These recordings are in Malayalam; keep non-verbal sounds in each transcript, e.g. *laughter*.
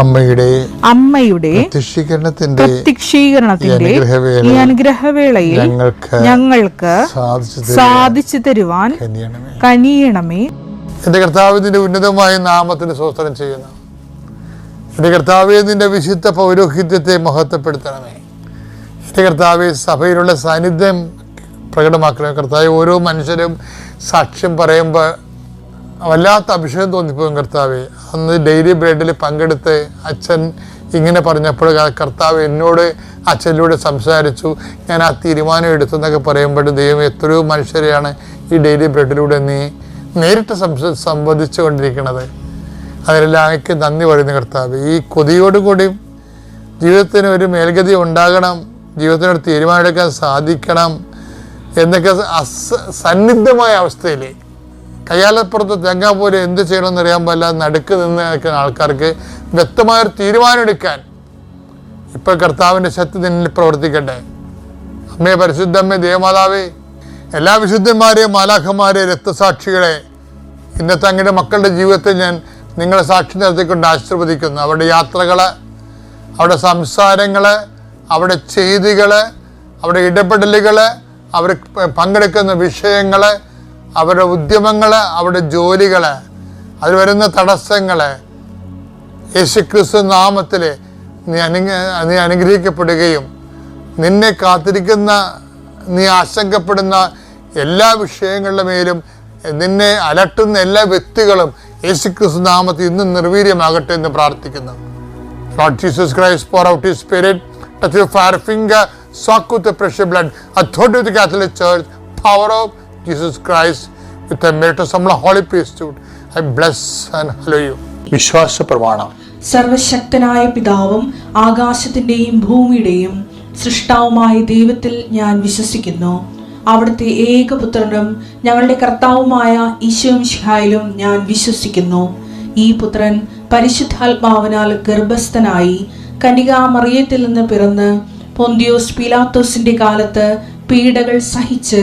അമ്മയുടെ അമ്മയുടെ പ്രത്യക്ഷീകരണത്തിന്റെ പ്രത്യക്ഷീകരണത്തിന്റെ ഈ അനുഗ്രഹവേളയിൽ ഞങ്ങൾക്ക് ഞങ്ങൾക്ക് സാധിച്ചു തരുവാൻ കനിയണമേ. എന്റെ കർത്താവിന്റെ ഉന്നതമായ നാമത്തിന് സ്വസ്ത്രം ചെയ്യുന്നു. എന്റെ കർത്താവെ നിന്റെ വിശുദ്ധ പൗരോഹിത്യത്തെ മഹത്വപ്പെടുത്തണമേ. എന്റെ കർത്താവെ സഭയിലുള്ള സാന്നിധ്യം പ്രകടമാക്കണം കർത്താവ് ഓരോ മനുഷ്യരും സാക്ഷ്യം പറയുമ്പോൾ വല്ലാത്ത അഭിഷേകം തോന്നിപ്പോകും കർത്താവെ. അന്ന് ഡെയിലി ബ്രെഡിൽ പങ്കെടുത്ത് അച്ഛൻ ഇങ്ങനെ പറഞ്ഞപ്പോൾ കർത്താവ് എന്നോട് അച്ഛനിലൂടെ സംസാരിച്ചു. ഞാൻ ആ തീരുമാനം എടുത്തു എന്നൊക്കെ പറയുമ്പോൾ ദൈവം എത്രയോ മനുഷ്യരെയാണ് ഈ ഡെയിലി ബ്രെഡിലൂടെ നീ നേരിട്ട് സംസ സംവദിച്ചു കൊണ്ടിരിക്കുന്നത് അതിലെല്ലാം എനിക്ക് നന്ദി പറയുന്നു കർത്താവ്. ഈ കൊതിയോടുകൂടി ജീവിതത്തിന് ഒരു മേൽഗതി ഉണ്ടാകണം. ജീവിതത്തിനൊരു തീരുമാനമെടുക്കാൻ സാധിക്കണം എന്നൊക്കെ അസ സന്നിഗ്ധമായ അവസ്ഥയിൽ കയ്യാലപ്പുറത്ത് തെങ്ങാൻ പോലെ എന്ത് ചെയ്യണമെന്ന് അറിയാൻ പാടില്ല. നടുക്ക് നിന്ന് നിൽക്കുന്ന ആൾക്കാർക്ക് വ്യക്തമായൊരു തീരുമാനമെടുക്കാൻ ഇപ്പോൾ കർത്താവിന്റെ ശക്തി നിന്നിൽ പ്രവർത്തിക്കട്ടെ. അമ്മേ പരിശുദ്ധമ്മേ ദേവമാതാവേ എല്ലാ വിശുദ്ധന്മാരെയും മാലാഖന്മാരെയും രക്തസാക്ഷികളെ ഇന്നത്തെ അങ്ങയുടെ മക്കളുടെ ജീവിതത്തെ ഞാൻ നിങ്ങളെ സാക്ഷി നിർത്തിക്കൊണ്ട് ആശീർവദിക്കുന്നു. അവരുടെ യാത്രകൾ അവരുടെ സംസാരങ്ങൾ അവരുടെ ചെയ്തികൾ അവരുടെ ഇടപെടലുകൾ അവർ പങ്കെടുക്കുന്ന വിഷയങ്ങൾ അവരുടെ ഉദ്യമങ്ങൾ അവരുടെ ജോലികൾ അതിൽ വരുന്ന തടസ്സങ്ങൾ യേശുക്രിസ്തു നാമത്തിൽ നീ അനു നീ അനുഗ്രഹിക്കപ്പെടുകയും നിന്നെ കാത്തിരിക്കുന്ന നീ ആശങ്കപ്പെടുന്ന എല്ലാ വിഷയങ്ങളുടെ മേലും നിന്നെ അലട്ടുന്ന എല്ലാ വ്യക്തികളും യേശുക്രിസ്തു നാമത്തിൽ ഇന്നും നിർവീര്യമാകട്ടെ എന്ന് പ്രാർത്ഥിക്കുന്നു. Lord Jesus Christ, pour out His Spirit, touch your fire finger, soak with the precious blood, authority Jesus Christ with the നമ്മൾ holy some I bless and hallow you. വിശ്വാസ പ്രമാണം സർവശക്തനായ പിതാവും ആകാശത്തിന്റെയും ഭൂമിയുടെയും സൃഷ്ടാവുമായ ദൈവത്തിൽ ഞാൻ വിശ്വസിക്കുന്നു. അവിടുത്തെ ഏകപുത്രനും ഞങ്ങളുടെ കർത്താവുമായ ഈശോമിഷിഹായിലും ഞാൻ വിശ്വസിക്കുന്നു. ഈ പുത്രൻ പരിശുദ്ധാത്മാവിനാൽ ഗർഭസ്ഥനായി കനികാമറിയത്തിൽ നിന്ന് പിറന്ന് പൊന്തിയോസ് പിലാത്തോസിന്റെ കാലത്ത് പീഡകൾ സഹിച്ച്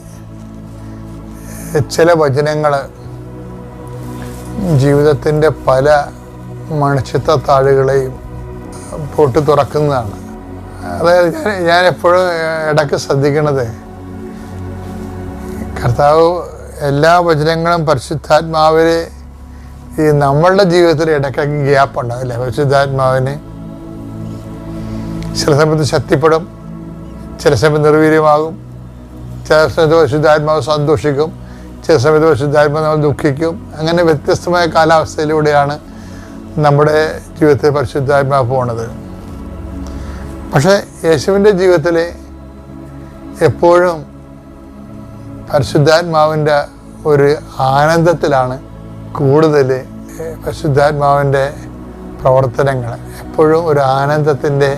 ചില വചനങ്ങൾ ജീവിതത്തിന്റെ പല മണിച്ചിത്ത താഴുകളെയും പൊട്ടി തുറക്കുന്നതാണ്. അതായത് ഞാൻ ഞാൻ എപ്പോഴും ഇടയ്ക്ക് ശ്രദ്ധിക്കണത് കർത്താവ് എല്ലാ വചനങ്ങളും പരിശുദ്ധാത്മാവിന് ഈ നമ്മളുടെ ജീവിതത്തിൽ ഇടയ്ക്കൊക്കെ ഗ്യാപ്പ് ഉണ്ടാവില്ല. പരിശുദ്ധാത്മാവിന് ചില സമയത്ത് ശക്തിപ്പെടും ചില സമയത്ത് നിർവീര്യമാകും ചില സമയത്ത് പരിശുദ്ധാത്മാവ് സന്തോഷിക്കും. ചില സമയത്ത് പരിശുദ്ധാത്മാവ് നമ്മൾ ദുഃഖിക്കും. അങ്ങനെ വ്യത്യസ്തമായ കാലാവസ്ഥയിലൂടെയാണ് നമ്മുടെ ജീവിതത്തിൽ പരിശുദ്ധാത്മാവ് പോണത്. പക്ഷേ യേശുവിന്റെ ജീവിതത്തിൽ എപ്പോഴും പരിശുദ്ധാത്മാവിന്റെ ഒരു ആനന്ദത്തിലാണ് കൂടുതൽ പരിശുദ്ധാത്മാവിന്റെ പ്രവർത്തനങ്ങൾ. എപ്പോഴും ഒരു ആനന്ദത്തിന്റെ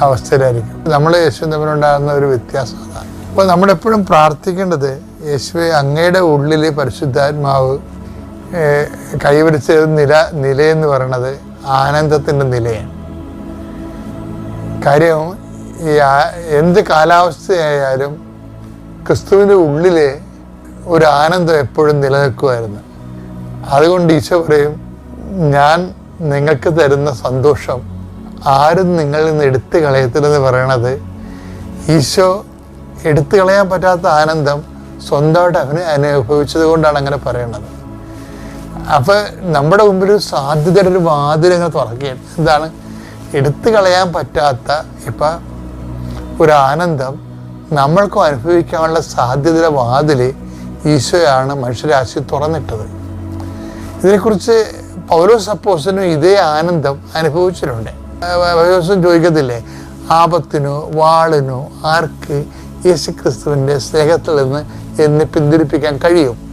അവസ്ഥയിലായിരിക്കും. നമ്മൾ യേശു തമ്മിലുണ്ടാകുന്ന ഒരു വ്യത്യാസം അതാണ്. അപ്പോൾ നമ്മളെപ്പോഴും പ്രാർത്ഥിക്കേണ്ടത് യേശുവെ അങ്ങയുടെ ഉള്ളിൽ പരിശുദ്ധാത്മാവ് കൈവരിച്ച നില നിലയെന്ന് പറയണത് ആനന്ദത്തിന്റെ നിലയാണ്. കാര്യം ഈ എന്ത് കാലാവസ്ഥയായാലും ക്രിസ്തുവിന്റെ ഉള്ളിൽ ഒരു ആനന്ദം എപ്പോഴും നിലനിൽക്കുമായിരുന്നു. അതുകൊണ്ട് ഈശോ പറയും ഞാൻ നിങ്ങൾക്ക് തരുന്ന സന്തോഷം ആരും നിങ്ങളിൽ നിന്ന് എടുത്തു കളയത്തില്ലെന്ന് പറയണത് ഈശോ എടുത്തു കളയാൻ പറ്റാത്ത ആനന്ദം സ്വന്തമായിട്ട് അവന് അനുഭവിച്ചത് കൊണ്ടാണ് അങ്ങനെ പറയണത്. അപ്പൊ നമ്മുടെ മുമ്പിൽ ഒരു സാധ്യതയുടെ ഒരു വാതിൽ ഇങ്ങനെ തുറക്കുകയാണ്. എന്താണ്? എടുത്തു കളയാൻ പറ്റാത്ത ഇപ്പൊ ഒരു ആനന്ദം നമ്മൾക്കും അനുഭവിക്കാനുള്ള സാധ്യതയുടെ വാതിൽ ഈശോയാണ് മനുഷ്യരാശി തുറന്നിട്ടത്. ഇതിനെക്കുറിച്ച് പൗലോസ് സപ്പോസിനും ഇതേ ആനന്ദം അനുഭവിച്ചിട്ടുണ്ട്. പൗലോസും ചോദിക്കത്തില്ലേ? ആപത്തിനോ വാളിനോ ആർക്ക് യേശു ക്രിസ്തുവിന്റെ സ്നേഹത്തിൽ നിന്ന് എന്നെ പിന്തിരിപ്പിക്കാൻ കഴിയും.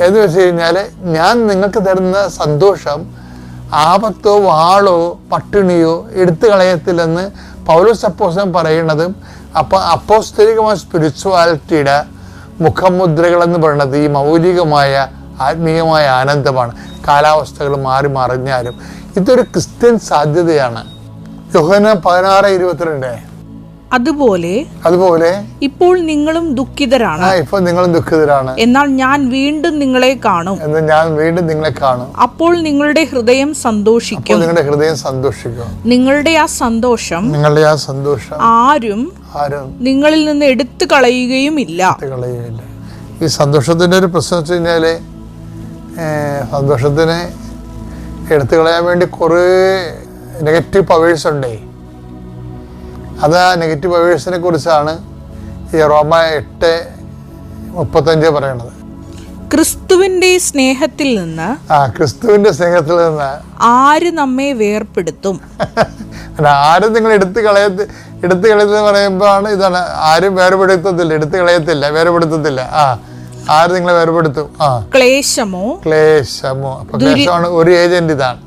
എന്ന് വെച്ച് കഴിഞ്ഞാൽ ഞാൻ നിങ്ങൾക്ക് തരുന്ന സന്തോഷം ആപത്തോ വാളോ പട്ടിണിയോ എടുത്തു കളയത്തില്ലെന്ന് പൗലോസ് അപ്പോസൻ പറയുന്നതും അപ്പം അപ്പോസ്തരികമായ സ്പിരിച്വാലിറ്റിയുടെ മുഖമുദ്രകളെന്ന് പറയുന്നത് ഈ മൗലികമായ ആത്മീയമായ ആനന്ദമാണ്. കാലാവസ്ഥകൾ മാറി മറിഞ്ഞാലും ഇതൊരു ക്രിസ്ത്യൻ സാധ്യതയാണ്. യോഹന പതിനാറ് ഇരുപത്തിരണ്ട്. അതുപോലെ അതുപോലെ ഇപ്പോൾ നിങ്ങളും ദുഃഖിതരാണ്. ഇപ്പോൾ ഇപ്പൊ നിങ്ങളും ദുഃഖിതരാണ്. എന്നാൽ ഞാൻ വീണ്ടും നിങ്ങളെ കാണും. എന്ന് ഞാൻ വീണ്ടും നിങ്ങളെ കാണും. അപ്പോൾ നിങ്ങളുടെ ഹൃദയം സന്തോഷിക്കും. നിങ്ങളുടെ ഹൃദയം സന്തോഷിക്കും. നിങ്ങളുടെ ആ സന്തോഷം നിങ്ങളുടെ ആ സന്തോഷം ആരും ആരും നിങ്ങളിൽ നിന്ന് എടുത്തു കളയുകയുമില്ല കളയുകയില്ല. ഈ സന്തോഷത്തിന്റെ ഒരു പ്രശ്നം വെച്ച് കഴിഞ്ഞാൽ സന്തോഷത്തിന് എടുത്തു കളയാൻ വേണ്ടി കുറേ നെഗറ്റീവ് പവേഴ്സ് ഉണ്ടേ. അത് ആ നെഗറ്റീവ് അവേഴ്സിനെ കുറിച്ചാണ് ഈ റോമ എട്ട് മുപ്പത്തഞ്ച് പറയണത്. ക്രിസ്തുവിന്റെ സ്നേഹത്തിൽ നിന്ന് ആ ക്രിസ്തുവിന്റെ സ്നേഹത്തിൽ നിന്ന്. ആര് നമ്മെ വേർപ്പെടുത്തും? *laughs* അല്ല ആരും നിങ്ങൾ എടുത്തു കളയത്ത് എടുത്തു കളയത്തിൽ പറയുമ്പോഴാണ് ഇതാണ് ആരും വേർപെടുത്തത്തില്ല എടുത്തു കളയത്തില്ല വേർപെടുത്തത്തില്ല ആ ആര് നിങ്ങളെ വേർപെടുത്തും ആ. ക്ലേശമോ? ക്ലേശമോ. അപ്പൊ ക്ലേശമാണ് ഒരു ഏജന്റ് ഇതാണ്.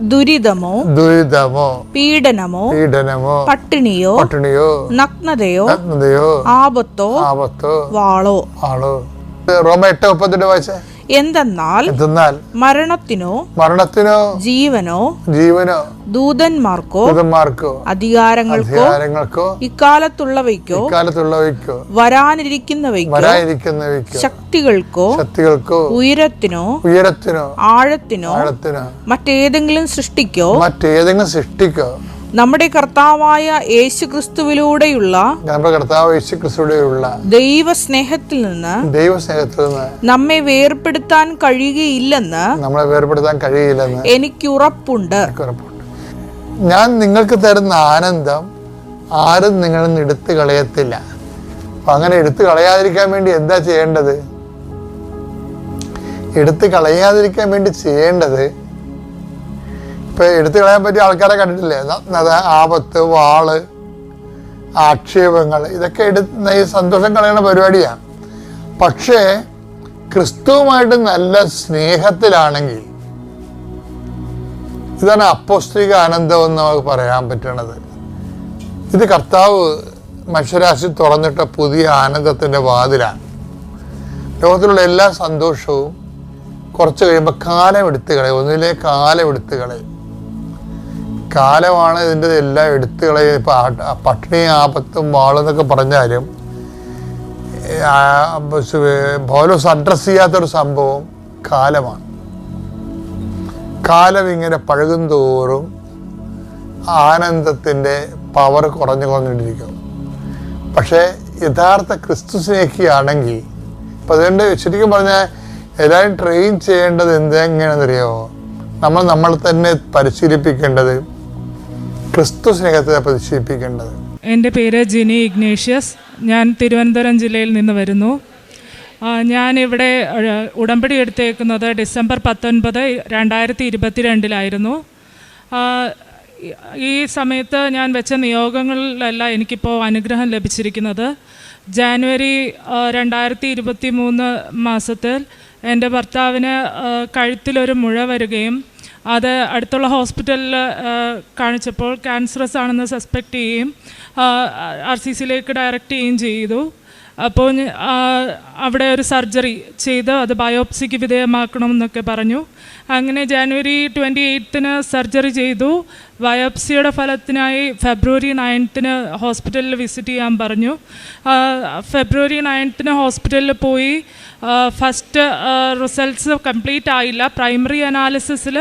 ദുരിതമോ? ദുരിതമോ? പീഡനമോ? പീഡനമോ? പട്ടിണിയോ? പട്ടിണിയോ? നഗ്നതയോ? നഗ്നതയോ? ആപത്തോ? ആപത്തോ? വാളോ? ആളോ റോമ എട്ട് മുപ്പത്തെട്ട് വായിച്ചേ? എന്തെന്നാൽ മരണത്തിനോ മരണത്തിനോ ജീവനോ ജീവനോ ദൂതന്മാർക്കോ ദൂതന്മാർക്കോ അധികാരങ്ങൾക്കോ അധികാരങ്ങൾക്കോ ഇക്കാലത്തുള്ളവയ്ക്കോ ഇക്കാലത്തുള്ളവയ്ക്കോ വരാനിരിക്കുന്നവയ്ക്കോ വരാനിരിക്കുന്നവയ്ക്കോ ശക്തികൾക്കോ ശക്തികൾക്കോ ഉയരത്തിനോ ഉയരത്തിനോ ആഴത്തിനോ ആഴത്തിനോ മറ്റേതെങ്കിലും സൃഷ്ടിക്കോ മറ്റേതെങ്കിലും സൃഷ്ടിക്കോ നമ്മുടെ കർത്താവായ യേശുക്രിസ്തുവിലൂടെയുള്ള നമ്മുടെ കർത്താവ് സ്നേഹത്തിൽ നിന്ന് ദൈവസ്നേഹത്തിൽ നിന്ന് ദൈവസ്നേഹത്തിൽ നിന്ന് നമ്മെ വേർപെടുത്താൻ കഴിയുകയില്ലെന്ന് നമ്മളെ വേർപെടുത്താൻ കഴിയില്ലെന്ന് എനിക്ക് ഉറപ്പുണ്ട്. ഞാൻ നിങ്ങൾക്ക് തരുന്ന ആനന്ദം ആരും നിങ്ങളിൽ നിന്ന് എടുത്തു കളയത്തില്ല. അപ്പൊ അങ്ങനെ എടുത്തു കളയാതിരിക്കാൻ വേണ്ടി എന്താ ചെയ്യേണ്ടത്? എടുത്തു കളയാതിരിക്കാൻ വേണ്ടി ചെയ്യേണ്ടത് ഇപ്പൊ എടുത്തു കളയാൻ പറ്റിയ ആൾക്കാരെ കണ്ടിട്ടില്ലേ? ആപത്ത് വാൾ ആക്ഷേപങ്ങൾ ഇതൊക്കെ എടുത്ത് ഈ സന്തോഷം കളയുന്ന പരിപാടിയാണ്. പക്ഷേ ക്രിസ്തുവുമായിട്ട് നല്ല സ്നേഹത്തിലാണെങ്കിൽ ഇതാണ് അപ്പോസ്തിക ആനന്ദം എന്ന് നമുക്ക് പറയാൻ പറ്റണത്. ഇത് കർത്താവ് മനുഷ്യരാശി തുറന്നിട്ട പുതിയ ആനന്ദത്തിന്റെ വാതിലാണ്. ലോകത്തിലുള്ള എല്ലാ സന്തോഷവും കുറച്ച് കഴിയുമ്പോൾ കാലം എടുത്തുകളെ ഒന്നിലെ കാലം എടുത്തുകളെ കാലമാണ് ഇതിന്റെ എല്ലാം എടുത്തു കളയുക ഇപ്പം പട്ടിണിയും ആപത്തും വാളെന്നൊക്കെ പറഞ്ഞാലും പൗലോസ് അഡ്രസ് ചെയ്യാത്തൊരു സംഭവം കാലമാണ്. കാലം ഇങ്ങനെ പഴകും തോറും ആനന്ദത്തിന്റെ പവർ കുറഞ്ഞു കുറഞ്ഞിട്ടിരിക്കും പക്ഷേ യഥാർത്ഥ ക്രിസ്തു സ്നേഹിയാണെങ്കിൽ ഇപ്പം അതുകൊണ്ട് ശരിക്കും പറഞ്ഞാൽ എല്ലാവരും ട്രെയിൻ ചെയ്യേണ്ടത് എന്തെങ്ങനെയാണെന്നറിയാമോ നമ്മൾ നമ്മൾ തന്നെ പരിശീലിപ്പിക്കേണ്ടത് ക്രിസ്തു സ്നേഹത്തെ പരിശീലിപ്പിക്കേണ്ടത് എന്റെ പേര് ജിനി ഇഗ്നേഷ്യസ്. ഞാൻ തിരുവനന്തപുരം ജില്ലയിൽ നിന്ന് വരുന്നു. ഞാനിവിടെ ഉടമ്പടി എടുത്തേക്കുന്നത് ഡിസംബർ പത്തൊൻപത് രണ്ടായിരത്തി ഇരുപത്തിരണ്ടിലായിരുന്നു രണ്ടിലായിരുന്നു ഈ- സമയത്ത് ഞാൻ വെച്ച നിയോഗങ്ങളിലല്ല എനിക്കിപ്പോൾ അനുഗ്രഹം ലഭിച്ചിരിക്കുന്നത്. ജാനുവരി രണ്ടായിരത്തി ഇരുപത്തി മൂന്ന് മാസത്തിൽ എന്റെ ഭർത്താവിന് കഴുത്തിലൊരു മുഴ വരികയും അത് അടുത്തുള്ള ഹോസ്പിറ്റലിൽ കാണിച്ചപ്പോൾ ക്യാൻസറസ് ആണെന്ന് സസ്പെക്റ്റ് ചെയ്യുകയും ആർ സി സിയിലേക്ക് ഡയറക്റ്റ് ചെയ്യുകയും ചെയ്തു. അപ്പോൾ അവിടെ ഒരു സർജറി ചെയ്ത് അത് ബയോപ്സിക്ക് വിധേയമാക്കണം എന്നൊക്കെ പറഞ്ഞു. അങ്ങനെ ജാനുവരി ട്വന്റി എയ്ത്തിന് സർജറി ചെയ്തു. വയോപ്സിയുടെ ഫലത്തിനായി ഫെബ്രുവരി നയൻത്തിന് ഹോസ്പിറ്റലിൽ വിസിറ്റ് ചെയ്യാൻ പറഞ്ഞു. ഫെബ്രുവരി നയൻത്തിന് ഹോസ്പിറ്റലിൽ പോയി. ഫസ്റ്റ് റിസൾട്ട്സ് കംപ്ലീറ്റ് ആയില്ല. പ്രൈമറി അനാലിസിസിൽ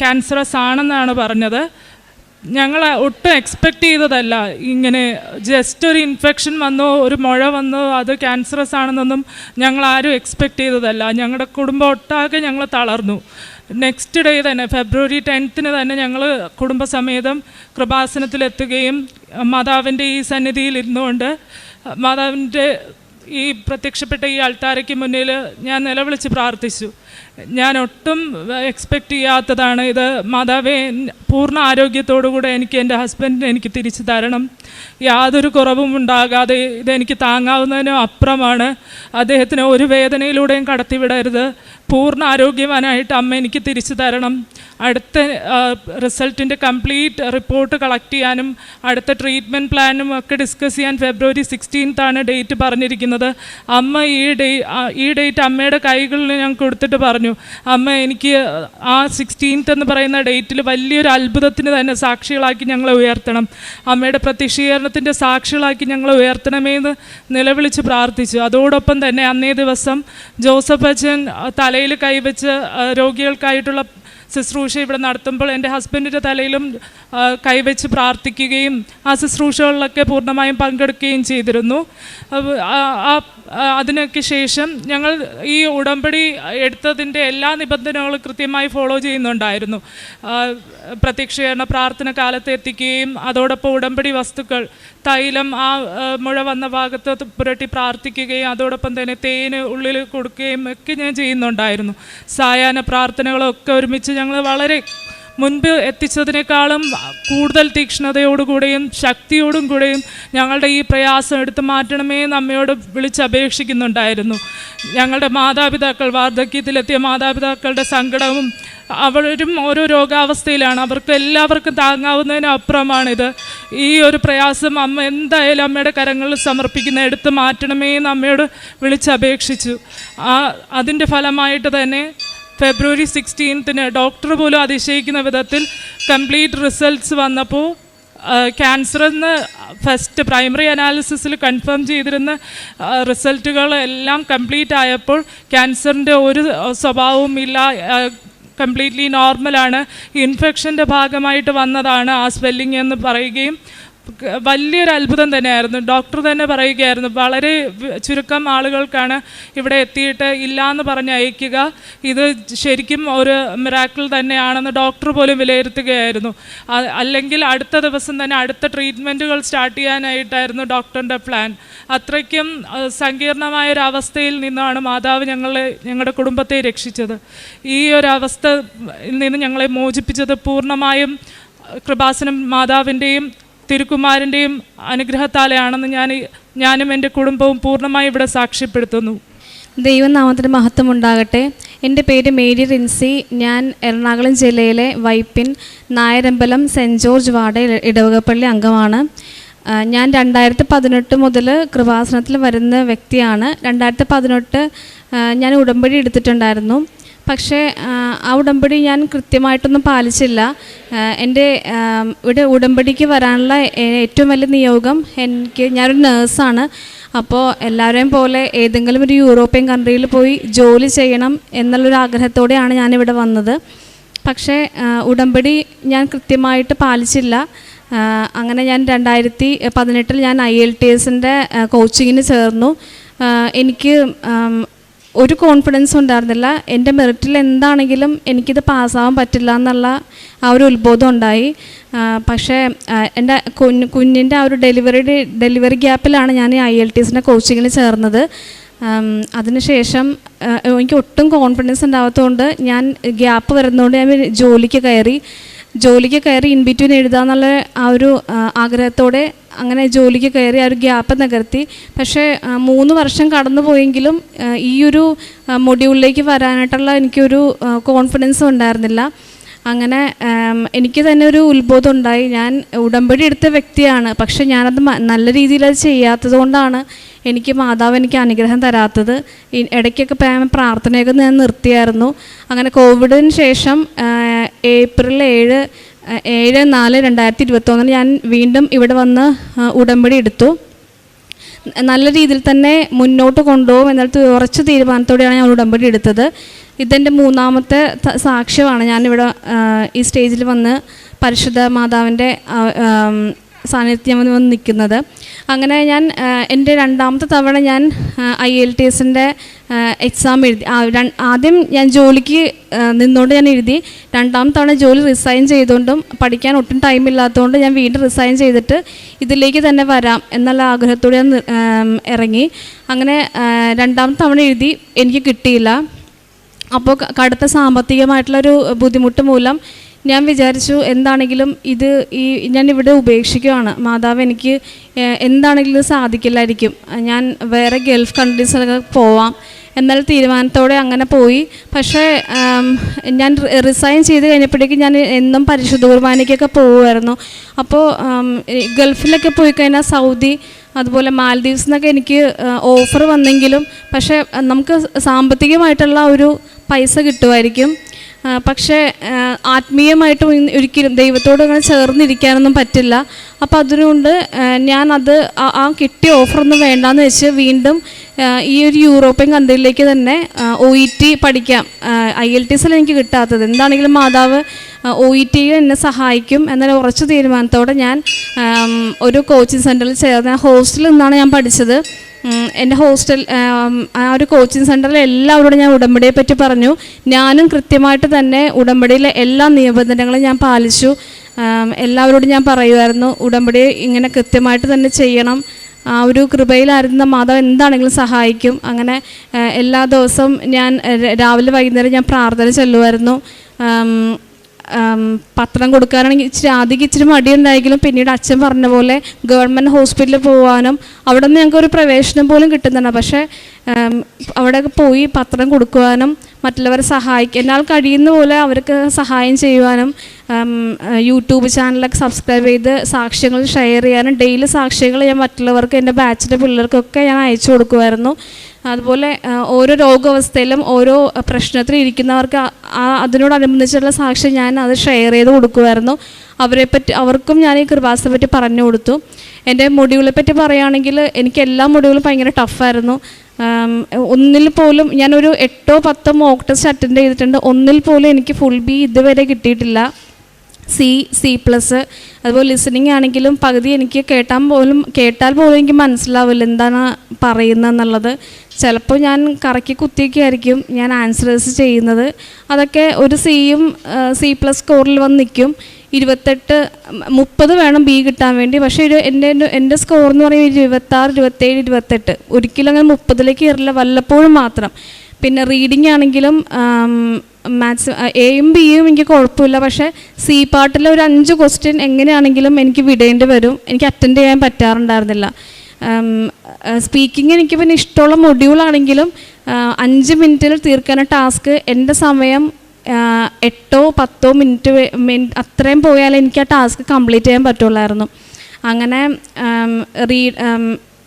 ക്യാൻസറസ് ആണെന്നാണ് പറഞ്ഞത്. ഞങ്ങൾ ഒട്ടും എക്സ്പെക്ട് ചെയ്തതല്ല. ഇങ്ങനെ ജസ്റ്റ് ഒരു ഇൻഫെക്ഷൻ വന്നോ ഒരു മുഴ വന്നോ അത് ക്യാൻസറസ് ആണെന്നൊന്നും ഞങ്ങൾ ആരും എക്സ്പെക്ട് ചെയ്തതല്ല. ഞങ്ങളുടെ കുടുംബം ഒട്ടാകെ ഞങ്ങൾ തളർന്നു. നെക്സ്റ്റ് ഡേ തന്നെ ഫെബ്രുവരി ടെൻത്തിന് തന്നെ ഞങ്ങൾ കുടുംബസമേതം കൃപാസനത്തിലെത്തുകയും മാതാവിന്റെ ഈ സന്നിധിയിൽ ഇരുന്നുകൊണ്ട് മാതാവിന്റെ ഈ പ്രത്യക്ഷപ്പെട്ട ഈ അൾത്താരയ്ക്ക് മുന്നിൽ ഞാൻ നിലവിളിച്ച് പ്രാർത്ഥിച്ചു. ഞാൻ ഒട്ടും എക്സ്പെക്റ്റ് ചെയ്യാത്തതാണ്. ഇത് മാതാവേ പൂർണ ആരോഗ്യത്തോടുകൂടെ എനിക്ക് എന്റെ ഹസ്ബൻഡിനെ എനിക്ക് തിരിച്ചു തരണം. യാതൊരു കുറവും ഉണ്ടാകാതെ ഇതെനിക്ക് താങ്ങാവുന്നതിനും അപ്പുറമാണ്. അദ്ദേഹത്തിന് ഒരു വേദനയിലൂടെയും കടത്തിവിടരുത്. പൂർണ ആരോഗ്യവാനായിട്ട് അമ്മ എനിക്ക് തിരിച്ചു തരണം. അടുത്ത റിസൾട്ടിന്റെ കംപ്ലീറ്റ് റിപ്പോർട്ട് കളക്ട് ചെയ്യാനും അടുത്ത ട്രീറ്റ്മെന്റ് പ്ലാനും ഒക്കെ ഡിസ്കസ് ചെയ്യാൻ ഫെബ്രുവരി സിക്സ്റ്റീൻത്താണ് ഡേറ്റ് പറഞ്ഞിരിക്കുന്നത്. അമ്മ ഈ ഡേ ഈ ഡേറ്റ് അമ്മയുടെ കൈകളിൽ ഞാൻ കൊടുത്തിട്ട് പറഞ്ഞു അമ്മ എനിക്ക് ആ സിക്സ്റ്റീൻത്ത് എന്ന് പറയുന്ന ഡേറ്റിൽ വലിയൊരു അത്ഭുതത്തിന് തന്നെ സാക്ഷികളാക്കി ഞങ്ങളെ ഉയർത്തണം. അമ്മയുടെ പ്രത്യക്ഷീകരണത്തിന്റെ സാക്ഷികളാക്കി ഞങ്ങളെ ഉയർത്തണമേ എന്ന് നിലവിളിച്ച് പ്രാർത്ഥിച്ചു. അതോടൊപ്പം തന്നെ അന്നേ ദിവസം ജോസഫ് അച്ഛൻ തലയിൽ കൈവച്ച് രോഗികൾക്കായിട്ടുള്ള ശുശ്രൂഷ ഇവിടെ നടത്തുമ്പോൾ എന്റെ ഹസ്ബൻഡിന്റെ തലയിലും കൈവച്ച് പ്രാർത്ഥിക്കുകയും ആ ശുശ്രൂഷകളിലൊക്കെ പൂർണമായും പങ്കെടുക്കുകയും ചെയ്തിരുന്നു. അതിനൊക്കെ ശേഷം ഞങ്ങൾ ഈ ഉടമ്പടി എടുത്തതിന്റെ എല്ലാ നിബന്ധനകളും കൃത്യമായി ഫോളോ ചെയ്യുന്നുണ്ടായിരുന്നു. പ്രത്യക്ഷീകരണ പ്രാർത്ഥന കാലത്ത് എത്തിക്കുകയും അതോടൊപ്പം ഉടമ്പടി വസ്തുക്കൾ തൈലം ആ മുഴ വന്ന ഭാഗത്ത് പുരട്ടി പ്രാർത്ഥിക്കുകയും അതോടൊപ്പം തന്നെ തേന് ഉള്ളിൽ കൊടുക്കുകയും ഒക്കെ ഞാൻ ചെയ്യുന്നുണ്ടായിരുന്നു. സായാഹ്ന പ്രാർത്ഥനകളൊക്കെ ഒരുമിച്ച് ഞങ്ങൾ വളരെ മുൻപ് എത്തിച്ചതിനേക്കാളും കൂടുതൽ തീക്ഷ്ണതയോടുകൂടെയും ശക്തിയോടും കൂടെയും ഞങ്ങളുടെ ഈ പ്രയാസം എടുത്തു മാറ്റണമേ എന്ന് അമ്മയോട് വിളിച്ചപേക്ഷിക്കുന്നുണ്ടായിരുന്നു ഞങ്ങളുടെ മാതാപിതാക്കൾ വാർദ്ധക്യത്തിലെത്തിയ മാതാപിതാക്കളുടെ സങ്കടവും അവരും ഓരോ രോഗാവസ്ഥയിലാണ്. അവർക്ക് എല്ലാവർക്കും താങ്ങാവുന്നതിന് അപ്പുറമാണിത് ഈ ഒരു പ്രയാസം അമ്മ എന്തായാലും അമ്മയുടെ കരങ്ങളിൽ സമർപ്പിക്കുന്ന എടുത്ത് മാറ്റണമേ എന്ന് അമ്മയോട് വിളിച്ചപേക്ഷിച്ചു ആ അതിന്റെ ഫലമായിട്ട് തന്നെ ഫെബ്രുവരി സിക്സ്റ്റീൻത്തിന് ഡോക്ടർ പോലും അതിശയിക്കുന്ന വിധത്തിൽ കംപ്ലീറ്റ് റിസൾട്ട്സ് വന്നപ്പോൾ ക്യാൻസർ എന്ന് ഫസ്റ്റ് പ്രൈമറി അനാലിസിസിൽ കൺഫേം ചെയ്തിരുന്ന റിസൾട്ടുകൾ എല്ലാം കംപ്ലീറ്റ് ആയപ്പോൾ ക്യാൻസറിന്റെ ഒരു സ്വഭാവവും ഇല്ല കംപ്ലീറ്റ്ലി നോർമലാണ് ഇൻഫെക്ഷന്റെ ഭാഗമായിട്ട് വന്നതാണ് ആ സ്വെല്ലിംഗ് എന്ന് പറയുകയും വലിയൊരു അത്ഭുതം തന്നെയായിരുന്നു. ഡോക്ടർ തന്നെ പറയുകയായിരുന്നു വളരെ ചുരുക്കം ആളുകൾക്കാണ് ഇവിടെ എത്തിയിട്ട് ഇല്ലയെന്ന് പറഞ്ഞ് അയക്കുക. ഇത് ശരിക്കും ഒരു മിറാക്കിൾ തന്നെയാണെന്ന് ഡോക്ടർ പോലും വിലയിരുത്തുകയായിരുന്നു. അല്ലെങ്കിൽ അടുത്ത ദിവസം തന്നെ അടുത്ത ട്രീറ്റ്മെന്റുകൾ സ്റ്റാർട്ട് ചെയ്യാനായിട്ടായിരുന്നു ഡോക്ടറിന്റെ പ്ലാൻ. അത്രയ്ക്കും സങ്കീർണമായ ഒരു അവസ്ഥയിൽ നിന്നാണ് മാതാവ് ഞങ്ങളെ ഞങ്ങളുടെ കുടുംബത്തെ രക്ഷിച്ചത്. ഈ ഒരു അവസ്ഥയിൽ നിന്ന് ഞങ്ങളെ മോചിപ്പിച്ചത് പൂർണമായും കൃപാസനം മാതാവിന്റെയും തിരുക്കുമാരന്റെയും അനുഗ്രഹത്താലെയാണെന്ന് ഞാൻ ഞാനും എന്റെ കുടുംബവും പൂർണമായി ഇവിടെ സാക്ഷ്യപ്പെടുത്തുന്നു. ദൈവനാമത്തിന് മഹത്വം ഉണ്ടാകട്ടെ. എന്റെ പേര് മേരി റിൻസി. ഞാൻ എറണാകുളം ജില്ലയിലെ Vypin Nayarambalam saint George ward ഇടവകപ്പള്ളി അംഗമാണ്. ഞാൻ രണ്ടായിരത്തി പതിനെട്ട് മുതൽ കൃപാസനത്തിൽ വരുന്ന വ്യക്തിയാണ്. രണ്ടായിരത്തി പതിനെട്ട് ഞാൻ ഉടമ്പടി എടുത്തിട്ടുണ്ടായിരുന്നു. പക്ഷേ ആ, ഉടമ്പടി ഞാൻ കൃത്യമായിട്ടൊന്നും പാലിച്ചില്ല. എന്റെ ഇവിടെ ഉടമ്പടിക്ക് വരാനുള്ള ഏറ്റവും വലിയ നിയോഗം എനിക്ക് ഞാനൊരു നേഴ്സാണ്. അപ്പോൾ എല്ലാവരെയും പോലെ ഏതെങ്കിലും ഒരു യൂറോപ്യൻ കൺട്രിയിൽ പോയി ജോലി ചെയ്യണം എന്നുള്ളൊരു ആഗ്രഹത്തോടെയാണ് ഞാനിവിടെ വന്നത്. പക്ഷേ ഉടമ്പടി ഞാൻ കൃത്യമായിട്ട് പാലിച്ചില്ല. അങ്ങനെ ഞാൻ രണ്ടായിരത്തി പതിനെട്ടിൽ ഞാൻ ഐ എൽ ടി എസിന്റെ കോച്ചിങ്ങിന് ചേർന്നു. എനിക്ക് ഒരു കോൺഫിഡൻസും ഉണ്ടായിരുന്നില്ല. എന്റെ മെറിറ്റിൽ എന്താണെങ്കിലും എനിക്കിത് പാസ്സാവാൻ പറ്റില്ല എന്നുള്ള ആ ഒരു ഉത്ബോധം ഉണ്ടായി. പക്ഷേ എന്റെ കുഞ്ഞ് കുഞ്ഞിന്റെ ആ ഒരു ഡെലിവറി ഡെലിവറി ഗ്യാപ്പിലാണ് ഞാൻ ഈ ഐ എൽ ടി കോച്ചിങ്ങിന് ചേർന്നത്. അതിനുശേഷം എനിക്ക് ഒട്ടും കോൺഫിഡൻസ് ഉണ്ടാവാത്തതുകൊണ്ട് ഞാൻ ഗ്യാപ്പ് വരുന്നതുകൊണ്ട് ഞാൻ ജോലിക്ക് കയറി. ജോലിക്ക് കയറി ഇൻ ബിറ്റ്വീൻ എഴുതാന്നുള്ള ആ ഒരു ആഗ്രഹത്തോടെ അങ്ങനെ ജോലിക്ക് കയറി ആ ഒരു ഗ്യാപ്പ് നികർത്തി പക്ഷേ മൂന്ന് വർഷം കടന്നു പോയെങ്കിലും ഈ ഒരു മൊഡ്യൂളിലേക്ക് വരാനായിട്ടുള്ള എനിക്കൊരു കോൺഫിഡൻസും ഉണ്ടായിരുന്നില്ല. അങ്ങനെ എനിക്ക് തന്നെ ഒരു ഉത്ബോധം ഉണ്ടായി. ഞാൻ ഉടമ്പടി എടുത്ത വ്യക്തിയാണ്. പക്ഷെ ഞാനത് നല്ല രീതിയിൽ അത് ചെയ്യാത്തത് കൊണ്ടാണ് എനിക്ക് മാതാവ് എനിക്ക് അനുഗ്രഹം തരാത്തത്. ഇടയ്ക്കൊക്കെ പ്രാർത്ഥനയൊക്കെ ഞാൻ നിർത്തിയായിരുന്നു. അങ്ങനെ കോവിഡിന് ശേഷം ഏപ്രിൽ ഏഴ് ഏഴ് നാല് രണ്ടായിരത്തി ഇരുപത്തൊന്നിന് ഞാൻ വീണ്ടും ഇവിടെ വന്ന് ഉടമ്പടി എടുത്തു. നല്ല രീതിയിൽ തന്നെ മുന്നോട്ട് കൊണ്ടുപോകും എന്നിട്ട് ഉറച്ച തീരുമാനത്തോടെയാണ് ഞാൻ ഉടമ്പടി എടുത്തത്. ഇതെന്റെ മൂന്നാമത്തെ സാക്ഷ്യമാണ്. ഞാനിവിടെ ഈ സ്റ്റേജിൽ വന്ന് പരിശുദ്ധ മാതാവിന്റെ സാന്നിധ്യം വന്ന് നിൽക്കുന്നത്. അങ്ങനെ ഞാൻ എന്റെ രണ്ടാമത്തെ തവണ ഞാൻ ഐ എൽ ടി എസിന്റെ എക്സാം എഴുതി ആദ്യം ഞാൻ ജോലിക്ക് നിന്നുകൊണ്ട് ഞാൻ എഴുതി. രണ്ടാമത്തെ തവണ ജോലി റിസൈൻ ചെയ്തുകൊണ്ടും പഠിക്കാൻ ഒട്ടും ടൈം ഇല്ലാത്തതുകൊണ്ട് ഞാൻ വീണ്ടും റിസൈൻ ചെയ്തിട്ട് ഇതിലേക്ക് തന്നെ വരാം എന്നുള്ള ആഗ്രഹത്തോടെ ഞാൻ ഇറങ്ങി. അങ്ങനെ രണ്ടാമത്തെ തവണ എഴുതി എനിക്ക് കിട്ടിയില്ല. അപ്പോൾ കടുത്ത സാമ്പത്തികമായിട്ടുള്ളൊരു ബുദ്ധിമുട്ട് മൂലം ഞാൻ വിചാരിച്ചു എന്താണെങ്കിലും ഇത് ഈ ഞാൻ ഇവിടെ ഉപേക്ഷിക്കുകയാണ്. മാതാവ് എനിക്ക് എന്താണെങ്കിലും സാധിക്കില്ലായിരിക്കും. ഞാൻ വേറെ ഗൾഫ് കൺട്രീസിലൊക്കെ പോവാം. എന്നാൽ തീരുമാനത്തോടെ അങ്ങനെ പോയി. പക്ഷേ ഞാൻ റിസൈൻ ചെയ്ത് കഴിഞ്ഞപ്പോഴേക്കും ഞാൻ എന്നും പരിശുദ്ധ കുർബാനയ്ക്കൊക്കെ പോകുമായിരുന്നു അപ്പോൾ ഗൾഫിലൊക്കെ പോയി കഴിഞ്ഞാൽ സൗദി അതുപോലെ മാലദ്വീപ്സ് എന്നൊക്കെ എനിക്ക് ഓഫർ വന്നെങ്കിലും പക്ഷേ നമുക്ക് സാമ്പത്തികമായിട്ടുള്ള ഒരു പൈസ കിട്ടുമായിരിക്കും. പക്ഷേ ആത്മീയമായിട്ട് ഒരിക്കലും ദൈവത്തോട് അങ്ങനെ ചേർന്നിരിക്കാനൊന്നും പറ്റില്ല. അപ്പം ഞാൻ അത് ആ- കിട്ടിയ ഓഫറൊന്നും വേണ്ടാന്ന് വെച്ച് വീണ്ടും ഈ ഒരു യൂറോപ്യൻ കൺട്രിയിലേക്ക് തന്നെ ഒ ഇ ടി പഠിക്കാം. ഐ എൽ ടി എസിൽ എനിക്ക് കിട്ടാത്തത്. എന്താണെങ്കിലും മാതാവ് ഒ ഇ ടിയിൽ എന്നെ സഹായിക്കും എന്നൊരു ഉറച്ച തീരുമാനത്തോടെ ഞാൻ ഒരു കോച്ചിങ് സെന്ററിൽ ചേർന്ന് ഹോസ്റ്റലിൽ നിന്നാണ് ഞാൻ പഠിച്ചത്. എന്റെ ഹോസ്റ്റൽ ആ ഒരു കോച്ചിങ് സെന്ററിൽ എല്ലാവരോടും ഞാൻ ഉടമ്പടിയെ പറ്റി പറഞ്ഞു. ഞാനും കൃത്യമായിട്ട് തന്നെ ഉടമ്പടിയിലെ എല്ലാ നിബന്ധനകളും ഞാൻ പാലിച്ചു. എല്ലാവരോടും ഞാൻ പറയുമായിരുന്നു ഉടമ്പടി ഇങ്ങനെ കൃത്യമായിട്ട് തന്നെ ചെയ്യണം. ആ ഒരു കൃപയിലായിരുന്ന മാതാവ് എന്താണെങ്കിലും സഹായിക്കും. അങ്ങനെ എല്ലാ ദിവസവും ഞാൻ രാവിലെ വൈകുന്നേരം ഞാൻ പ്രാർത്ഥന ചെല്ലുമായിരുന്നു. പത്രം കൊടുക്കാനാണെങ്കിൽ ഇച്ചിരി ആദ്യം ഇച്ചിരി മടിയുണ്ടായെങ്കിലും പിന്നീട് അച്ഛൻ പറഞ്ഞ പോലെ ഗവൺമെന്റ് ഹോസ്പിറ്റലിൽ പോകാനും അവിടെ നിന്ന് ഞങ്ങൾക്ക് ഒരു പ്രവേശനം പോലും കിട്ടുന്നുണ്ട് പക്ഷേ അവിടെ പോയി പത്രം കൊടുക്കുവാനും മറ്റുള്ളവരെ സഹായിക്കും എന്നാൽ കഴിയുന്ന പോലെ അവർക്ക് സഹായം ചെയ്യുവാനും യൂട്യൂബ് ചാനലൊക്കെ സബ്സ്ക്രൈബ് ചെയ്ത് സാക്ഷ്യങ്ങൾ ഷെയർ ചെയ്യാനും ഡെയിലി സാക്ഷ്യങ്ങൾ ഞാൻ മറ്റുള്ളവർക്ക് എന്റെ ബാച്ചിന്റെ പിള്ളേർക്കൊക്കെ ഞാൻ അയച്ചു കൊടുക്കുമായിരുന്നു അതുപോലെ ഓരോ രോഗാവസ്ഥയിലും ഓരോ പ്രശ്നത്തിൽ ഇരിക്കുന്നവർക്ക് അതിനോടനുബന്ധിച്ചുള്ള സാക്ഷി ഞാൻ അത് ഷെയർ ചെയ്ത് കൊടുക്കുമായിരുന്നു അവരെ പറ്റി അവർക്കും ഞാൻ ഈ കൃപാസത്തെ പറ്റി പറഞ്ഞു കൊടുത്തു. എന്റെ മുടികളെ പറ്റി പറയുകയാണെങ്കിൽ എനിക്ക് എല്ലാ മുടികളും ഭയങ്കര ടഫായിരുന്നു ഒന്നിൽ പോലും ഞാനൊരു എട്ടോ പത്തോ മോക്ക് ടെസ്റ്റ് അറ്റൻഡ് ചെയ്തിട്ടുണ്ട്. ഒന്നിൽ പോലും എനിക്ക് ഫുൾ ബി ഇതുവരെ കിട്ടിയിട്ടില്ല. C C plus. അതുപോലെ ലിസണിങ് ആണെങ്കിലും പകുതി എനിക്ക് കേട്ടാൽ പോലും കേട്ടാൽ പോലും എനിക്ക് മനസ്സിലാവില്ല എന്താണ് പറയുന്നതെന്നുള്ളത് ചിലപ്പോൾ ഞാൻ കറക്കി കുത്തിയൊക്കെ ആയിരിക്കും ഞാൻ ആൻസേഴ്സ് ചെയ്യുന്നത്. അതൊക്കെ ഒരു സിയും സി പ്ലസ് സ്കോറിൽ വന്ന് നിൽക്കും. ഇരുപത്തെട്ട് മുപ്പത് വേണം ബി കിട്ടാൻ വേണ്ടി. പക്ഷേ ഒരു എന്റെ എന്റെ സ്കോർ എന്ന് പറയുമ്പോൾ ഇരുപത്താറ് ഇരുപത്തേഴ് ഇരുപത്തെട്ട്. ഒരിക്കലും അങ്ങനെ മുപ്പതിലേക്ക് കയറില്ല വല്ലപ്പോഴും മാത്രം. പിന്നെ റീഡിംഗ് ആണെങ്കിലും മാത്സ് എയും ബിയും എനിക്ക് കുഴപ്പമില്ല. പക്ഷേ സി പാർട്ടിലെ ഒരു അഞ്ച് ക്വസ്റ്റ്യൻ എങ്ങനെയാണെങ്കിലും എനിക്ക് വിടേണ്ടി വരും. എനിക്ക് അറ്റൻഡ് ചെയ്യാൻ പറ്റാറുണ്ടായിരുന്നില്ല. സ്പീക്കിംഗ് എനിക്ക് പിന്നെ ഇഷ്ടമുള്ള മൊഡ്യൂളാണെങ്കിലും അഞ്ച് മിനിറ്റിൽ തീർക്കുന്ന ടാസ്ക് എന്റെ സമയം എട്ടോ പത്തോ മിനിറ്റ് അത്രയും പോയാൽ എനിക്ക് ആ ടാസ്ക് കംപ്ലീറ്റ് ചെയ്യാൻ പറ്റുള്ളായിരുന്നു. അങ്ങനെ റീ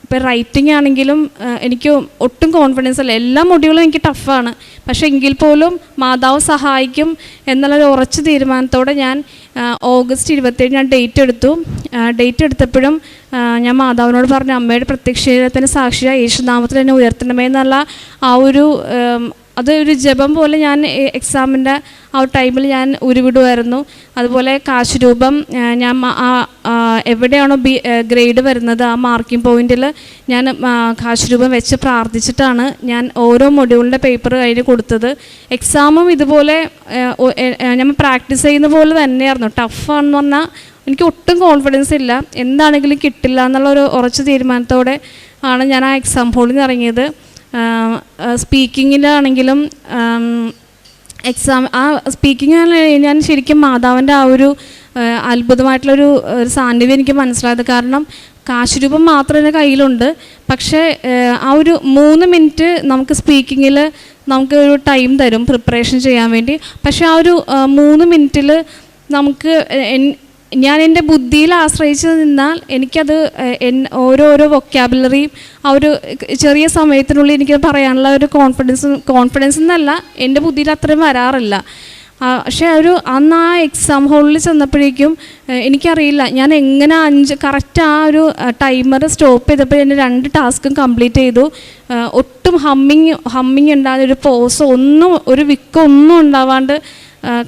ഇപ്പോൾ റൈറ്റിംഗ് ആണെങ്കിലും എനിക്ക് ഒട്ടും കോൺഫിഡൻസ് അല്ല. എല്ലാ മൊഡ്യൂളും എനിക്ക് ടഫാണ് പക്ഷേ എങ്കിൽ പോലും മാതാവ് സഹായിക്കും എന്നുള്ളൊരു ഉറച്ച തീരുമാനത്തോടെ ഞാൻ ഓഗസ്റ്റ് ഇരുപത്തേഴ് ഞാൻ ഡേറ്റ് എടുത്തു. ഡേറ്റ് എടുത്തപ്പോഴും ഞാൻ മാതാവിനോട് പറഞ്ഞു അമ്മയുടെ പ്രത്യക്ഷത്തിന് സാക്ഷിയായി യേശുനാമത്തിൽ എന്നെ ഉയർത്തണമേ എന്നുള്ള ആ ഒരു അത് ഒരു ജപം പോലെ ഞാൻ എക്സാമിന്റെ ആ ടൈമിൽ ഞാൻ ഉരുവിടുമായിരുന്നു. അതുപോലെ കാശ് രൂപം ഞാൻ എവിടെയാണോ ബി ഗ്രേഡ് വരുന്നത് ആ മാർക്കിംഗ് പോയിന്റിൽ ഞാൻ കാശ് രൂപം വെച്ച് പ്രാർത്ഥിച്ചിട്ടാണ് ഞാൻ ഓരോ മൊഡ്യൂളിന്റെ പേപ്പർ കയ്യിൽ കൊടുത്തത്. എക്സാമും ഇതുപോലെ ഞാൻ പ്രാക്ടീസ് ചെയ്യുന്ന പോലെ തന്നെയായിരുന്നു. ടഫാണെന്ന് പറഞ്ഞാൽ എനിക്ക് ഒട്ടും കോൺഫിഡൻസ് ഇല്ല. എന്താണെങ്കിലും കിട്ടില്ല എന്നുള്ള ഒരു ഉറച്ച തീരുമാനത്തോടെ ആണ് ഞാൻ ആ എക്സാം ഹോളിൽ നിന്ന് ഇറങ്ങിയത്. സ്പീക്കിങ്ങിലാണെങ്കിലും എക്സാം ആ സ്പീക്കിംഗ് ഞാൻ ശരിക്കും മാതാവിന്റെ ആ ഒരു അത്ഭുതമായിട്ടുള്ളൊരു ഒരു സാന്നിധ്യം എനിക്ക് മനസ്സിലായത്. കാരണം കാശ് രൂപം മാത്രം എന്റെ കയ്യിലുണ്ട്. പക്ഷേ ആ, ഒരു മൂന്ന് മിനിറ്റ് നമുക്ക് സ്പീക്കിങ്ങിൽ നമുക്ക് ഒരു ടൈം തരും പ്രിപ്പറേഷൻ ചെയ്യാൻ വേണ്ടി. പക്ഷേ ആ ഒരു മൂന്ന് മിനിറ്റിൽ നമുക്ക് ഞാൻ എന്റെ ബുദ്ധിയിൽ ആശ്രയിച്ച് നിന്നാൽ എനിക്കത് ഓരോരോ വൊക്കാബുലറിയും ആ ഒരു ചെറിയ സമയത്തിനുള്ളിൽ എനിക്ക് പറയാനുള്ള ഒരു കോൺഫിഡൻസ് കോൺഫിഡൻസ് എന്നല്ല എന്റെ ബുദ്ധിയിൽ അത്രയും വരാറില്ല. പക്ഷേ ഒരു അന്ന് ആ എക്സാം ഹോളിൽ ചെന്നപ്പോഴേക്കും എനിക്കറിയില്ല ഞാൻ എങ്ങനെ അഞ്ച് കറക്റ്റ് ആ ഒരു ടൈമർ സ്റ്റോപ്പ് ചെയ്തപ്പോൾ എന്റെ രണ്ട് ടാസ്കും കംപ്ലീറ്റ് ചെയ്തു. ഒട്ടും ഹമ്മിങ് ഹമ്മിങ് ഉണ്ടാകുന്ന ഒരു പോസോ ഒന്നും ഒരു വിക്കോ ഒന്നും ഉണ്ടാവാണ്ട്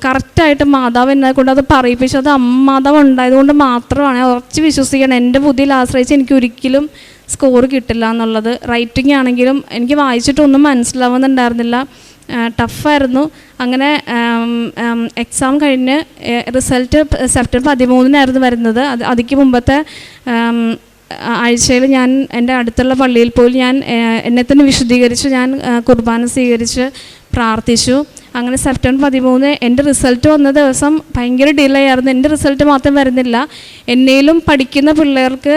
കറക്റ്റായിട്ട് മാതാവ് എന്നെ കൊണ്ട് അത് പറയിപ്പിച്ചത് മാതാവ് ഉണ്ടായതുകൊണ്ട് മാത്രമാണ്. ഉറച്ച് വിശ്വസിക്കണം. എന്റെ ബുദ്ധിയിൽ ആശ്രയിച്ച് എനിക്ക് ഒരിക്കലും സ്കോർ കിട്ടില്ല എന്നുള്ളത്. റൈറ്റിംഗ് ആണെങ്കിലും എനിക്ക് വായിച്ചിട്ടൊന്നും മനസ്സിലാവുന്നുണ്ടായിരുന്നില്ല. ടഫായിരുന്നു അങ്ങനെ എക്സാം കഴിഞ്ഞ് റിസൾട്ട് സെപ്റ്റംബർ പതിമൂന്നിനായിരുന്നു വരുന്നത്. അത് അതിക്ക് മുമ്പത്തെ ആഴ്ചയിൽ ഞാൻ എന്റെ അടുത്തുള്ള പള്ളിയിൽ പോയി ഞാൻ എന്നെ തന്നെ വിശുദ്ധീകരിച്ച്. ഞാൻ കുർബാന സ്വീകരിച്ച് പ്രാർത്ഥിച്ചു. അങ്ങനെ സെപ്റ്റംബർ പതിമൂന്ന് എന്റെ റിസൾട്ട് വന്ന ദിവസം ഭയങ്കര ഡിലേ ആയിരുന്നു. എന്റെ റിസൾട്ട് മാത്രം വരുന്നില്ല. എന്നേലും പഠിക്കുന്ന പിള്ളേർക്ക്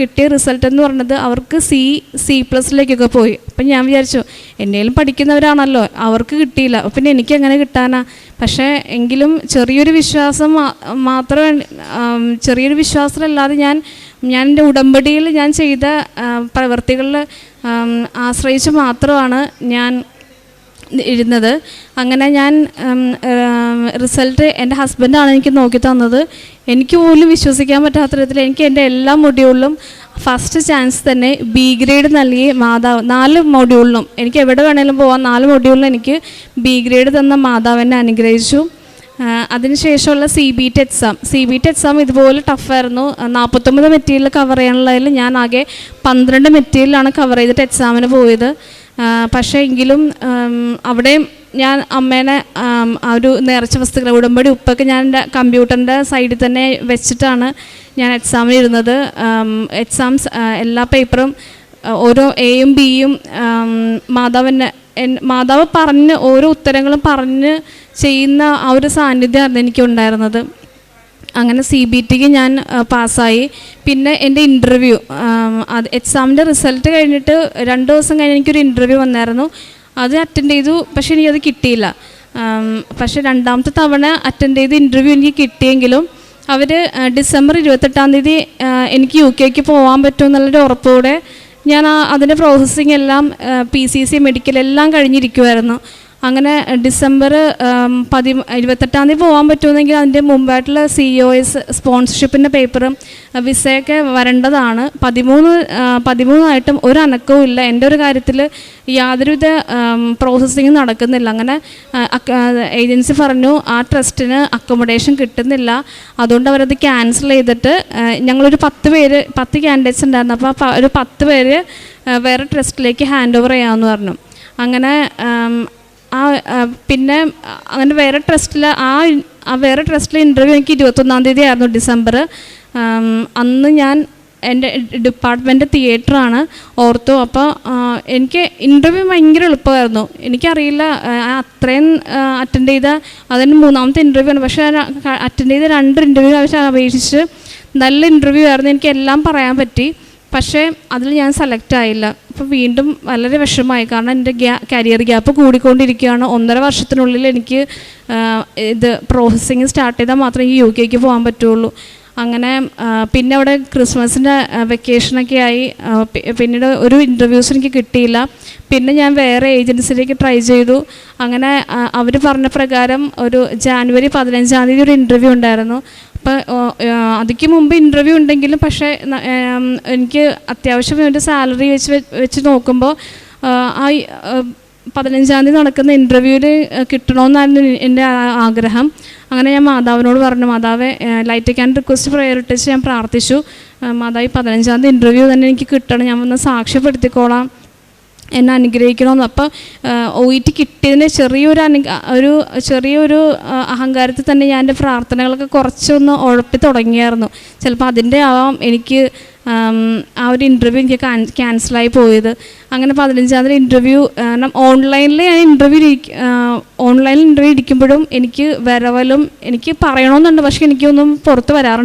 കിട്ടിയ റിസൾട്ട് എന്ന് പറഞ്ഞത് അവർക്ക് സി സി പ്ലസിലേക്കൊക്കെ പോയി. അപ്പം ഞാൻ വിചാരിച്ചു എന്നേലും പഠിക്കുന്നവരാണല്ലോ അവർക്ക് കിട്ടിയില്ല. പിന്നെ എനിക്ക് എങ്ങനെ കിട്ടാനാ? പക്ഷേ എങ്കിലും ചെറിയൊരു വിശ്വാസം മാത്രം ചെറിയൊരു വിശ്വാസമല്ലാതെ ഞാൻ ഞാൻ എന്റെ ഉടമ്പടിയിൽ ഞാൻ ചെയ്ത പ്രവൃത്തികളിൽ ആശ്രയിച്ച് മാത്രമാണ് ഞാൻ ഇരുന്നത്. അങ്ങനെ ഞാൻ റിസൾട്ട് എന്റെ ഹസ്ബൻഡാണ് എനിക്ക് നോക്കി തന്നത്. എനിക്ക് പോലും വിശ്വസിക്കാൻ പറ്റാത്ത വിധത്തിൽ എനിക്ക് എന്റെ എല്ലാ മൊഡ്യൂളിലും ഫസ്റ്റ് ചാൻസ് തന്നെ ബി ഗ്രേഡ് നൽകി മാതാവ് നാല് മൊഡ്യൂളിലും എനിക്ക് എവിടെ വേണേലും പോകാം നാല് മൊഡ്യൂളിലും എനിക്ക് ബി ഗ്രേഡ് തന്ന മാതാവിനെ അനുഗ്രഹിച്ചു. അതിനുശേഷമുള്ള C B T exam C B T exam ഇതുപോലെ ടഫായിരുന്നു നാൽപ്പത്തൊമ്പത് മെറ്റീരിയൽ കവർ ചെയ്യാനുള്ളതിൽ ഞാൻ ആകെ പന്ത്രണ്ട് മെറ്റീരിയലാണ് കവർ ചെയ്തിട്ട് എക്സാമിന് പോയത്. പക്ഷേ എങ്കിലും അവിടെ അവിടെയും ഞാൻ അമ്മേനെ ആ ഒരു നേർച്ച വസ്തുക്കൾ ഉടമ്പടി ഉപ്പൊക്കെ ഞാൻ എന്റെ കമ്പ്യൂട്ടറിന്റെ സൈഡിൽ തന്നെ വെച്ചിട്ടാണ് ഞാൻ എക്സാമിന് ഇരുന്നത്. എക്സാംസ് എല്ലാ പേപ്പറും ഓരോ എയും ബിയും മാതാവിനെ മാതാവ് പറഞ്ഞ് ഓരോ ഉത്തരങ്ങളും പറഞ്ഞ് ചെയ്യുന്ന ആ ഒരു സാന്നിധ്യമായിരുന്നു എനിക്കുണ്ടായിരുന്നത്. അങ്ങനെ സി ബി ടിക്ക് ഞാൻ പാസ്സായി. പിന്നെ എന്റെ ഇന്റർവ്യൂ അത് എക്സാമിന്റെ റിസൾട്ട് കഴിഞ്ഞിട്ട് രണ്ട് ദിവസം കഴിഞ്ഞ് എനിക്കൊരു ഇന്റർവ്യൂ വന്നായിരുന്നു. അത് അറ്റൻഡ് ചെയ്തു പക്ഷേ എനിക്കത് കിട്ടിയില്ല. പക്ഷേ രണ്ടാമത്തെ തവണ അറ്റൻഡ് ചെയ്ത് ഇന്റർവ്യൂ എനിക്ക് കിട്ടിയെങ്കിലും അവർ ഡിസംബർ ഇരുപത്തെട്ടാം തീയതി എനിക്ക് യു കെക്ക് പോകാൻ പറ്റും എന്നുള്ളൊരു ഉറപ്പോടെ ഞാൻ അതിന്റെ പ്രോസസ്സിംഗ് എല്ലാം പി സി സി മെഡിക്കൽ എല്ലാം കഴിഞ്ഞിരിക്കുമായിരുന്നു അങ്ങനെ ഡിസംബർ പതി ഇരുപത്തെട്ടാം തീയതി പോകാൻ പറ്റുമെന്നെങ്കിൽ അതിന്റെ മുമ്പായിട്ടുള്ള സി ഒ എസ് സ്പോൺസർഷിപ്പിന്റെ പേപ്പറും വിസയൊക്കെ വരേണ്ടതാണ്. പതിമൂന്ന് പതിമൂന്നായിട്ടും ഒരു അനക്കവും ഇല്ല. എന്റെ ഒരു കാര്യത്തിൽ യാതൊരുവിധ പ്രോസസ്സിങ് നടക്കുന്നില്ല. അങ്ങനെ ഏജൻസി പറഞ്ഞു ആ ട്രസ്റ്റിന് അക്കോമഡേഷൻ കിട്ടുന്നില്ല. അതുകൊണ്ട് അവരത് ക്യാൻസൽ ചെയ്തിട്ട് ഞങ്ങളൊരു പത്ത് പേര് പത്ത് ക്യാൻഡിഡേറ്റ്സ് ഉണ്ടായിരുന്നു. അപ്പോൾ ഒരു പത്ത് പേര് വേറെ ട്രസ്റ്റിലേക്ക് ഹാൻഡ് ഓവർ ചെയ്യാമെന്ന് പറഞ്ഞു. അങ്ങനെ ആം, പിന്നെ അങ്ങനെ വേറെ ട്രസ്റ്റിൽ ആ ആ വേറെ ട്രസ്റ്റിലെ ഇന്റർവ്യൂ എനിക്ക് ഇരുപത്തൊന്നാം തീയതി ആയിരുന്നു ഡിസംബർ അന്ന് ഞാൻ എന്റെ ഡിപ്പാർട്ട്മെന്റ് തിയേറ്ററാണ് ഓർത്തു. അപ്പോൾ എനിക്ക് ഇന്റർവ്യൂ ഭയങ്കര എളുപ്പമായിരുന്നു. എനിക്കറിയില്ല അത്രയും അറ്റൻഡ് ചെയ്ത അതിന് മൂന്നാമത്തെ ഇന്റർവ്യൂ ആണ്. പക്ഷേ അറ്റൻഡ് ചെയ്ത രണ്ട് ഇന്റർവ്യൂ അപേക്ഷിച്ച് നല്ല ഇന്റർവ്യൂ ആയിരുന്നു. എനിക്ക് എല്ലാം പറയാൻ പറ്റി. പക്ഷേ അതിൽ ഞാൻ സെലക്ട് ആയില്ല. അപ്പോൾ വീണ്ടും വളരെ വിഷമമായി. കാരണം എന്റെ ഗ്യാ കരിയർ ഗ്യാപ്പ് കൂടിക്കൊണ്ടിരിക്കുകയാണ്. ഒന്നര വർഷത്തിനുള്ളിൽ എനിക്ക് ഇത് പ്രോസസ്സിങ് സ്റ്റാർട്ട് ചെയ്താൽ മാത്രമേ ഈ യു കെക്ക് പോകാൻ പറ്റുള്ളൂ. അങ്ങനെ പിന്നെ അവിടെ ക്രിസ്മസിന്റെ വെക്കേഷനൊക്കെ ആയി. പിന്നീട് ഒരു ഇന്റർവ്യൂസ് എനിക്ക് കിട്ടിയില്ല. പിന്നെ ഞാൻ വേറെ ഏജൻസിയിലേക്ക് ട്രൈ ചെയ്തു. അങ്ങനെ അവർ പറഞ്ഞ പ്രകാരം ഒരു ജാനുവരി പതിനഞ്ചാം തീയതി ഒരു ഇന്റർവ്യൂ ഉണ്ടായിരുന്നു. അപ്പോൾ അതിക്ക് മുമ്പ് ഇന്റർവ്യൂ ഉണ്ടെങ്കിലും പക്ഷേ എനിക്ക് അത്യാവശ്യം ഒരു സാലറി വെച്ച് വെച്ച് നോക്കുമ്പോൾ ആ, പതിനഞ്ചാം തീയതി നടക്കുന്ന ഇന്റർവ്യൂവിൽ കിട്ടണമെന്നായിരുന്നു എന്റെ ആഗ്രഹം. അങ്ങനെ ഞാൻ മാതാവിനോട് പറഞ്ഞു മാതാവെ ലൈറ്റ് ക്യാൻ റിക്വസ്റ്റ് പ്രയോറിറ്റൈസ് ഞാൻ പ്രാർത്ഥിച്ചു. മാതാവ് പതിനഞ്ചാം തീയതി ഇന്റർവ്യൂ തന്നെ എനിക്ക് കിട്ടണം. ഞാൻ വന്ന് സാക്ഷ്യപ്പെടുത്തിക്കോളാം. എന്നെ അനുഗ്രഹിക്കണമെന്ന്. അപ്പോൾ ഒ ഇ ടി കിട്ടിയതിന് ചെറിയൊരു അനു ഒരു ചെറിയൊരു അഹങ്കാരത്തിൽ തന്നെ ഞാൻ എന്റെ പ്രാർത്ഥനകളൊക്കെ കുറച്ചൊന്ന് ഉഴപ്പി തുടങ്ങിയായിരുന്നു. ചിലപ്പോൾ അതിന്റെ ആവാം എനിക്ക് ആ ഒരു ഇന്റർവ്യൂ എനിക്ക് ക്യാൻസലായി പോയത്. അങ്ങനെ പതിനഞ്ചാം തീയതി ഇന്റർവ്യൂ കാരണം ഓൺലൈനിൽ ഞാൻ ഇന്റർവ്യൂ ഓൺലൈനിൽ ഇന്റർവ്യൂ ഇരിക്കുമ്പോഴും എനിക്ക് വരവലും എനിക്ക് പറയണമെന്നുണ്ട്. പക്ഷേ എനിക്കൊന്നും പുറത്ത് വരാറുണ്ട്